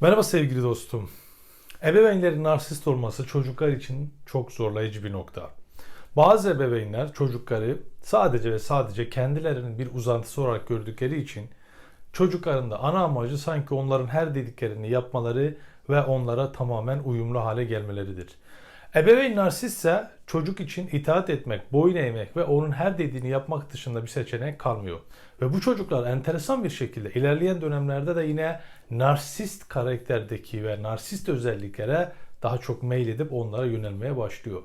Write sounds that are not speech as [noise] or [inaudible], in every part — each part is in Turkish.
Merhaba sevgili dostum. Ebeveynlerin narsist olması çocuklar için çok zorlayıcı bir nokta. Bazı ebeveynler çocukları sadece ve sadece kendilerinin bir uzantısı olarak gördükleri için çocukların da ana amacı sanki onların her dediklerini yapmaları ve onlara tamamen uyumlu hale gelmeleridir. Ebeveyn narsistse çocuk için itaat etmek, boyun eğmek ve onun her dediğini yapmak dışında bir seçenek kalmıyor. Ve bu çocuklar enteresan bir şekilde ilerleyen dönemlerde de yine narsist karakterdeki ve narsist özelliklere daha çok meyledip onlara yönelmeye başlıyor.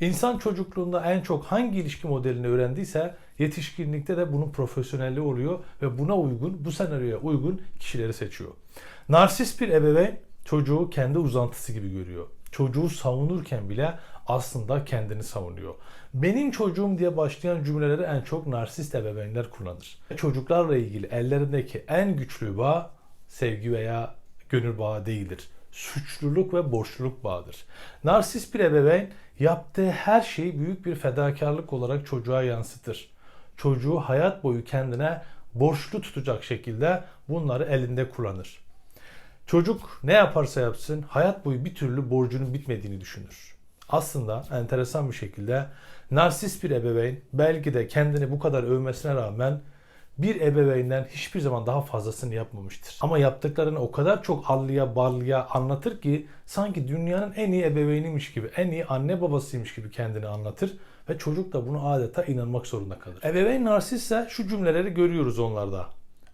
İnsan çocukluğunda en çok hangi ilişki modelini öğrendiyse yetişkinlikte de bunun profesyonelliği oluyor ve buna uygun, bu senaryoya uygun kişileri seçiyor. Narsist bir ebeveyn çocuğu kendi uzantısı gibi görüyor. Çocuğu savunurken bile aslında kendini savunuyor. Benim çocuğum diye başlayan cümleleri en çok narsist ebeveynler kullanır. Çocuklarla ilgili ellerindeki en güçlü bağ sevgi veya gönül bağı değildir. Suçluluk ve borçluluk bağıdır. Narsist bir ebeveyn yaptığı her şeyi büyük bir fedakarlık olarak çocuğa yansıtır. Çocuğu hayat boyu kendine borçlu tutacak şekilde bunları elinde kullanır. Çocuk ne yaparsa yapsın hayat boyu bir türlü borcunun bitmediğini düşünür. Aslında enteresan bir şekilde narsist bir ebeveyn belki de kendini bu kadar övmesine rağmen bir ebeveynden hiçbir zaman daha fazlasını yapmamıştır. Ama yaptıklarını o kadar çok allıya ballıya anlatır ki sanki dünyanın en iyi ebeveyniymiş gibi, en iyi anne babasıymış gibi kendini anlatır ve çocuk da bunu adeta inanmak zorunda kalır. Ebeveyn narsistse şu cümleleri görüyoruz onlarda.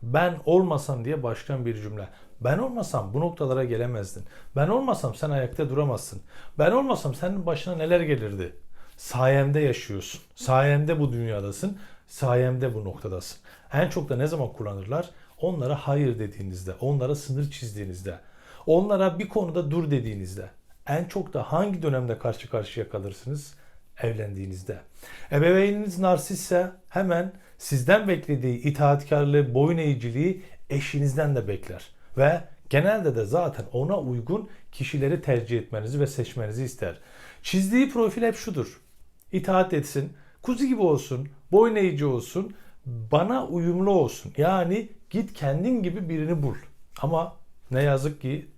Ben olmasam diye başlayan bir cümle. Ben olmasam bu noktalara gelemezdin. Ben olmasam sen ayakta duramazsın. Ben olmasam senin başına neler gelirdi? Sayemde yaşıyorsun. Sayemde bu dünyadasın. Sayemde bu noktadasın. En çok da ne zaman kullanırlar? Onlara hayır dediğinizde, onlara sınır çizdiğinizde, onlara bir konuda dur dediğinizde. En çok da hangi dönemde karşı karşıya kalırsınız? Evlendiğinizde. Ebeveyniniz narsistse hemen sizden beklediği itaatkarlığı, boyun eğiciliği eşinizden de bekler. Ve genelde de zaten ona uygun kişileri tercih etmenizi ve seçmenizi ister. Çizdiği profil hep şudur. İtaat etsin, kuzu gibi olsun, boyun eğici olsun, bana uyumlu olsun. Yani git kendin gibi birini bul. Ama ne yazık ki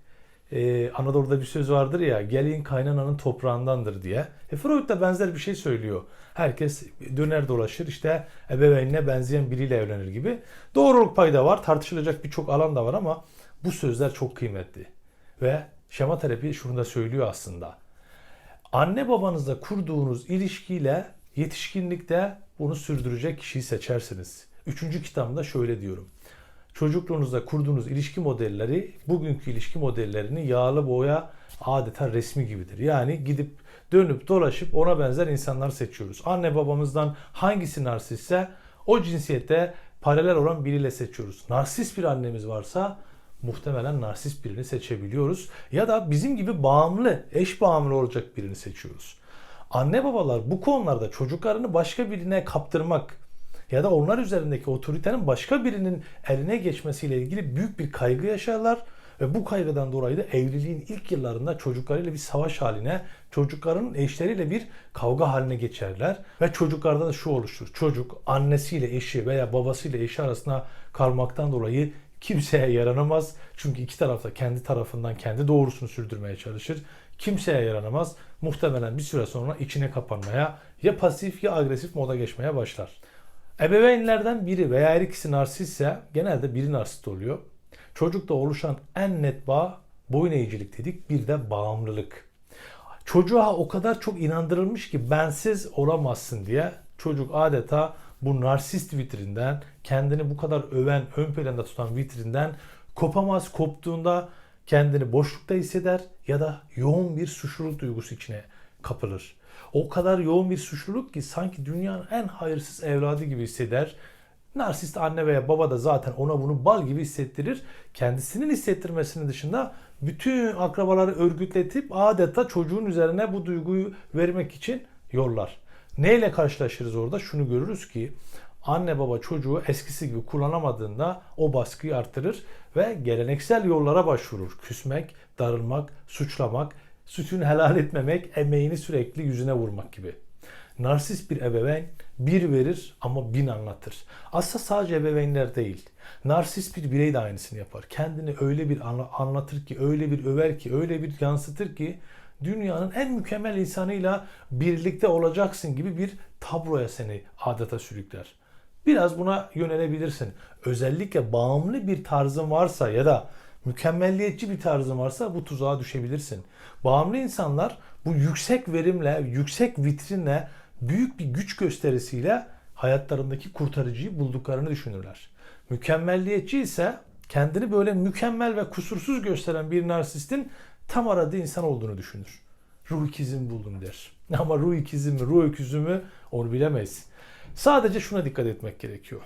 e, Anadolu'da bir söz vardır ya gelin kaynananın toprağındandır diye. E, Freud da benzer bir şey söylüyor. Herkes döner dolaşır işte ebeveynine benzeyen biriyle evlenir gibi. Doğruluk payı da var tartışılacak birçok alan da var ama bu sözler çok kıymetli. Ve şema terapi şunu da söylüyor aslında. Anne babanızla kurduğunuz ilişkiyle yetişkinlikte bunu sürdürecek kişiyi seçersiniz. Üçüncü kitabımda şöyle diyorum. Çocukluğunuzda kurduğunuz ilişki modelleri bugünkü ilişki modellerini yağlı boya adeta resmi gibidir. Yani gidip dönüp dolaşıp ona benzer insanlar seçiyoruz. Anne babamızdan hangisi narsistse o cinsiyette paralel olan biriyle seçiyoruz. Narsist bir annemiz varsa muhtemelen narsist birini seçebiliyoruz. Ya da bizim gibi bağımlı, eş bağımlı olacak birini seçiyoruz. Anne babalar bu konularda çocuklarını başka birine kaptırmak ya da onlar üzerindeki otoritenin başka birinin eline geçmesiyle ilgili büyük bir kaygı yaşarlar ve bu kaygıdan dolayı da evliliğin ilk yıllarında çocuklarıyla bir savaş haline, çocukların eşleriyle bir kavga haline geçerler ve çocuklarda da şu oluşur. Çocuk annesiyle eşi veya babasıyla eşi arasında kalmaktan dolayı kimseye yaranamaz. Çünkü iki taraf da kendi tarafından kendi doğrusunu sürdürmeye çalışır. Kimseye yaranamaz. Muhtemelen bir süre sonra içine kapanmaya ya pasif ya agresif moda geçmeye başlar. Ebeveynlerden biri veya her ikisi narsistse genelde biri narsist oluyor. Çocukta oluşan en net bağ boyun eğicilik dedik bir de bağımlılık. Çocuğa o kadar çok inandırılmış ki bensiz olamazsın diye çocuk adeta bu narsist vitrinden kendini bu kadar öven ön planda tutan vitrinden kopamaz koptuğunda kendini boşlukta hisseder ya da yoğun bir suçluluk duygusu içine kapılır. O kadar yoğun bir suçluluk ki sanki dünyanın en hayırsız evladı gibi hisseder. Narsist anne veya baba da zaten ona bunu bal gibi hissettirir. Kendisinin hissettirmesinin dışında bütün akrabaları örgütletip adeta çocuğun üzerine bu duyguyu vermek için yollar. Neyle karşılaşırız orada? Şunu görürüz ki anne baba çocuğu eskisi gibi kullanamadığında o baskıyı artırır ve geleneksel yollara başvurur. Küsmek, darılmak, suçlamak, sütünü helal etmemek, emeğini sürekli yüzüne vurmak gibi. Narsist bir ebeveyn bir verir ama bin anlatır. Aslında sadece ebeveynler değil. Narsist bir birey de aynısını yapar. Kendini öyle bir anla- anlatır ki, öyle bir över ki, öyle bir yansıtır ki dünyanın en mükemmel insanıyla birlikte olacaksın gibi bir tabloya seni adeta sürükler. Biraz buna yönelebilirsin. Özellikle bağımlı bir tarzın varsa ya da mükemmelliyetçi bir tarzın varsa bu tuzağa düşebilirsin. Bağımlı insanlar bu yüksek verimle, yüksek vitrinle, büyük bir güç gösterisiyle hayatlarındaki kurtarıcıyı bulduklarını düşünürler. Mükemmelliyetçi ise kendini böyle mükemmel ve kusursuz gösteren bir narsistin tam aradığı insan olduğunu düşünür. Ruh ikizimi buldum der. [laughs] Ama ruh ikizimi, ruh öküzü mü onu bilemeyiz. Sadece şuna dikkat etmek gerekiyor.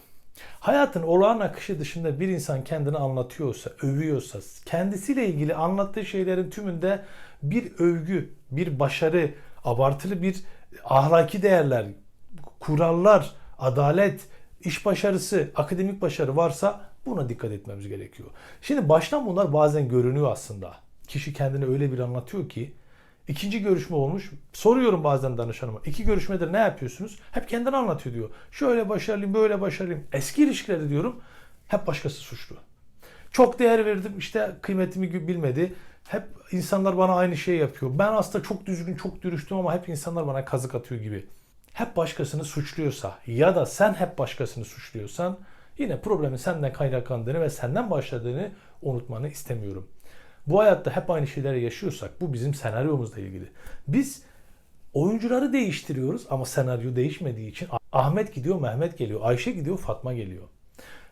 Hayatın olağan akışı dışında bir insan kendini anlatıyorsa, övüyorsa, kendisiyle ilgili anlattığı şeylerin tümünde bir övgü, bir başarı, abartılı bir ahlaki değerler, kurallar, adalet, iş başarısı, akademik başarı varsa buna dikkat etmemiz gerekiyor. Şimdi baştan bunlar bazen görünüyor aslında. Kişi kendini öyle bir anlatıyor ki İkinci görüşme olmuş. Soruyorum bazen danışanıma. İki görüşmedir ne yapıyorsunuz? Hep kendini anlatıyor diyor. Şöyle başarılıyım, böyle başarılıyım. Eski ilişkilerde diyorum hep başkası suçlu. Çok değer verdim işte kıymetimi bilmedi. Hep insanlar bana aynı şeyi yapıyor. Ben aslında çok düzgün, çok dürüstüm ama hep insanlar bana kazık atıyor gibi. Hep başkasını suçluyorsa ya da sen hep başkasını suçluyorsan yine problemin senden kaynaklandığını ve senden başladığını unutmanı istemiyorum bu hayatta hep aynı şeyleri yaşıyorsak bu bizim senaryomuzla ilgili. Biz oyuncuları değiştiriyoruz ama senaryo değişmediği için Ahmet gidiyor, Mehmet geliyor, Ayşe gidiyor, Fatma geliyor.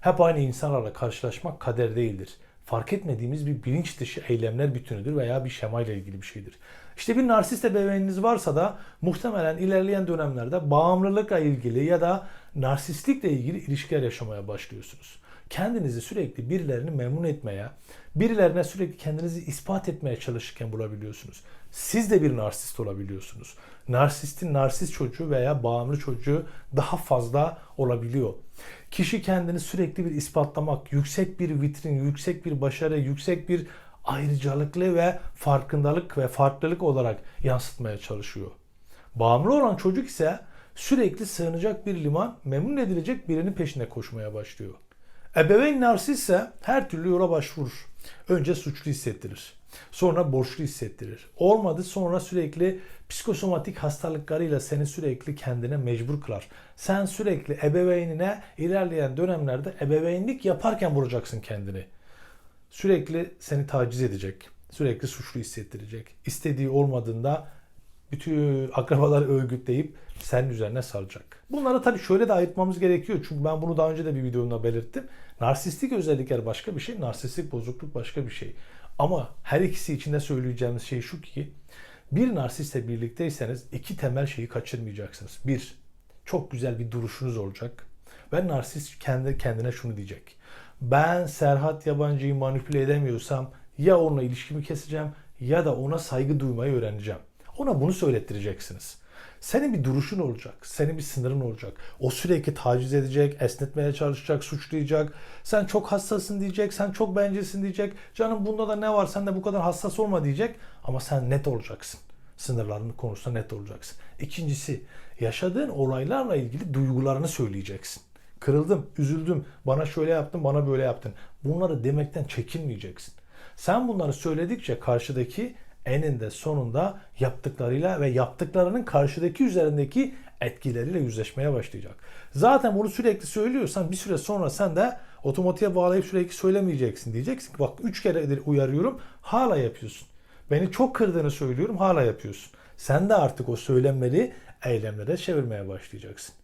Hep aynı insanlarla karşılaşmak kader değildir. Fark etmediğimiz bir bilinç dışı eylemler bütünüdür veya bir şemayla ilgili bir şeydir. İşte bir narsist ebeveyniniz varsa da muhtemelen ilerleyen dönemlerde bağımlılıkla ilgili ya da narsistlikle ilgili ilişkiler yaşamaya başlıyorsunuz kendinizi sürekli birilerini memnun etmeye, birilerine sürekli kendinizi ispat etmeye çalışırken bulabiliyorsunuz. Siz de bir narsist olabiliyorsunuz. Narsistin narsist çocuğu veya bağımlı çocuğu daha fazla olabiliyor. Kişi kendini sürekli bir ispatlamak, yüksek bir vitrin, yüksek bir başarı, yüksek bir ayrıcalıklı ve farkındalık ve farklılık olarak yansıtmaya çalışıyor. Bağımlı olan çocuk ise sürekli sığınacak bir liman, memnun edilecek birinin peşine koşmaya başlıyor. Ebeveyn narsistse her türlü yola başvurur. Önce suçlu hissettirir. Sonra borçlu hissettirir. Olmadı sonra sürekli psikosomatik hastalıklarıyla seni sürekli kendine mecbur kılar. Sen sürekli ebeveynine ilerleyen dönemlerde ebeveynlik yaparken vuracaksın kendini. Sürekli seni taciz edecek. Sürekli suçlu hissettirecek. İstediği olmadığında bütün akrabaları örgütleyip senin üzerine salacak. Bunları tabii şöyle de ayırtmamız gerekiyor. Çünkü ben bunu daha önce de bir videomda belirttim. Narsistik özellikler başka bir şey, narsistik bozukluk başka bir şey. Ama her ikisi içinde söyleyeceğimiz şey şu ki bir narsistle birlikteyseniz iki temel şeyi kaçırmayacaksınız. Bir, çok güzel bir duruşunuz olacak. Ve narsist kendi kendine şunu diyecek. Ben Serhat Yabancı'yı manipüle edemiyorsam ya onunla ilişkimi keseceğim ya da ona saygı duymayı öğreneceğim. Ona bunu söylettireceksiniz. Senin bir duruşun olacak. Senin bir sınırın olacak. O sürekli taciz edecek, esnetmeye çalışacak, suçlayacak. Sen çok hassasın diyecek, sen çok bencilsin diyecek. Canım bunda da ne var sen de bu kadar hassas olma diyecek. Ama sen net olacaksın. Sınırlarının konusunda net olacaksın. İkincisi yaşadığın olaylarla ilgili duygularını söyleyeceksin. Kırıldım, üzüldüm, bana şöyle yaptın, bana böyle yaptın. Bunları demekten çekinmeyeceksin. Sen bunları söyledikçe karşıdaki eninde sonunda yaptıklarıyla ve yaptıklarının karşıdaki üzerindeki etkileriyle yüzleşmeye başlayacak. Zaten bunu sürekli söylüyorsan bir süre sonra sen de otomatiğe bağlayıp sürekli söylemeyeceksin diyeceksin. Bak üç kere uyarıyorum hala yapıyorsun. Beni çok kırdığını söylüyorum hala yapıyorsun. Sen de artık o söylemleri eylemlere çevirmeye başlayacaksın.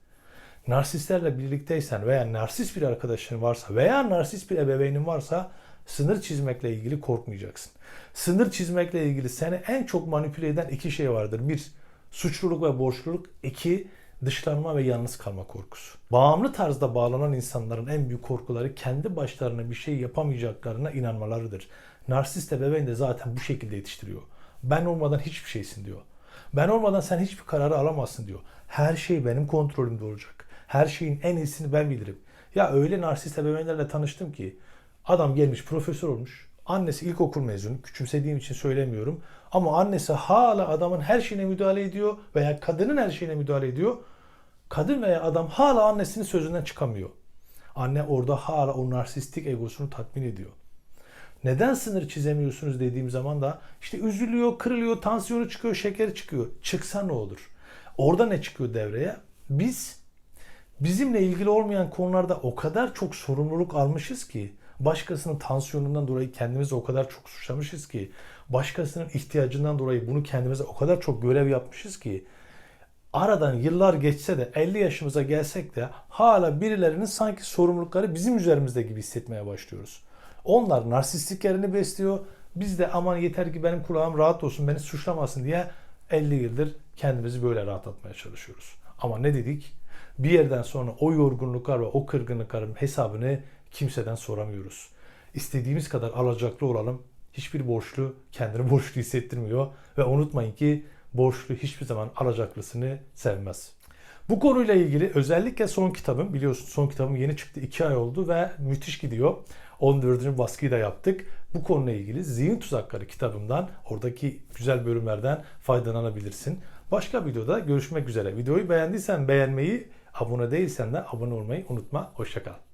Narsistlerle birlikteysen veya narsist bir arkadaşın varsa veya narsist bir ebeveynin varsa sınır çizmekle ilgili korkmayacaksın. Sınır çizmekle ilgili seni en çok manipüle eden iki şey vardır. Bir, suçluluk ve borçluluk. İki, dışlanma ve yalnız kalma korkusu. Bağımlı tarzda bağlanan insanların en büyük korkuları kendi başlarına bir şey yapamayacaklarına inanmalarıdır. Narsist ebeveyn de zaten bu şekilde yetiştiriyor. Ben olmadan hiçbir şeysin diyor. Ben olmadan sen hiçbir kararı alamazsın diyor. Her şey benim kontrolümde olacak. Her şeyin en iyisini ben bilirim. Ya öyle narsist ebeveynlerle tanıştım ki Adam gelmiş profesör olmuş. Annesi ilkokul mezunu. Küçümsediğim için söylemiyorum. Ama annesi hala adamın her şeyine müdahale ediyor veya kadının her şeyine müdahale ediyor. Kadın veya adam hala annesinin sözünden çıkamıyor. Anne orada hala o narsistik egosunu tatmin ediyor. Neden sınır çizemiyorsunuz dediğim zaman da işte üzülüyor, kırılıyor, tansiyonu çıkıyor, şekeri çıkıyor. Çıksa ne olur? Orada ne çıkıyor devreye? Biz bizimle ilgili olmayan konularda o kadar çok sorumluluk almışız ki başkasının tansiyonundan dolayı kendimizi o kadar çok suçlamışız ki başkasının ihtiyacından dolayı bunu kendimize o kadar çok görev yapmışız ki aradan yıllar geçse de 50 yaşımıza gelsek de hala birilerinin sanki sorumlulukları bizim üzerimizde gibi hissetmeye başlıyoruz. Onlar narsistliklerini besliyor. Biz de aman yeter ki benim kulağım rahat olsun, beni suçlamasın diye 50 yıldır kendimizi böyle rahatlatmaya çalışıyoruz. Ama ne dedik? Bir yerden sonra o yorgunluklar ve o kırgınlıkların hesabını kimseden soramıyoruz. İstediğimiz kadar alacaklı olalım. Hiçbir borçlu kendini [laughs] borçlu hissettirmiyor. Ve unutmayın ki borçlu hiçbir zaman alacaklısını sevmez. Bu konuyla ilgili özellikle son kitabım biliyorsun son kitabım yeni çıktı 2 ay oldu ve müthiş gidiyor. 14. baskıyı da yaptık. Bu konuyla ilgili Zihin Tuzakları kitabımdan oradaki güzel bölümlerden faydalanabilirsin. Başka videoda görüşmek üzere. Videoyu beğendiysen beğenmeyi, abone değilsen de abone olmayı unutma. Hoşçakal.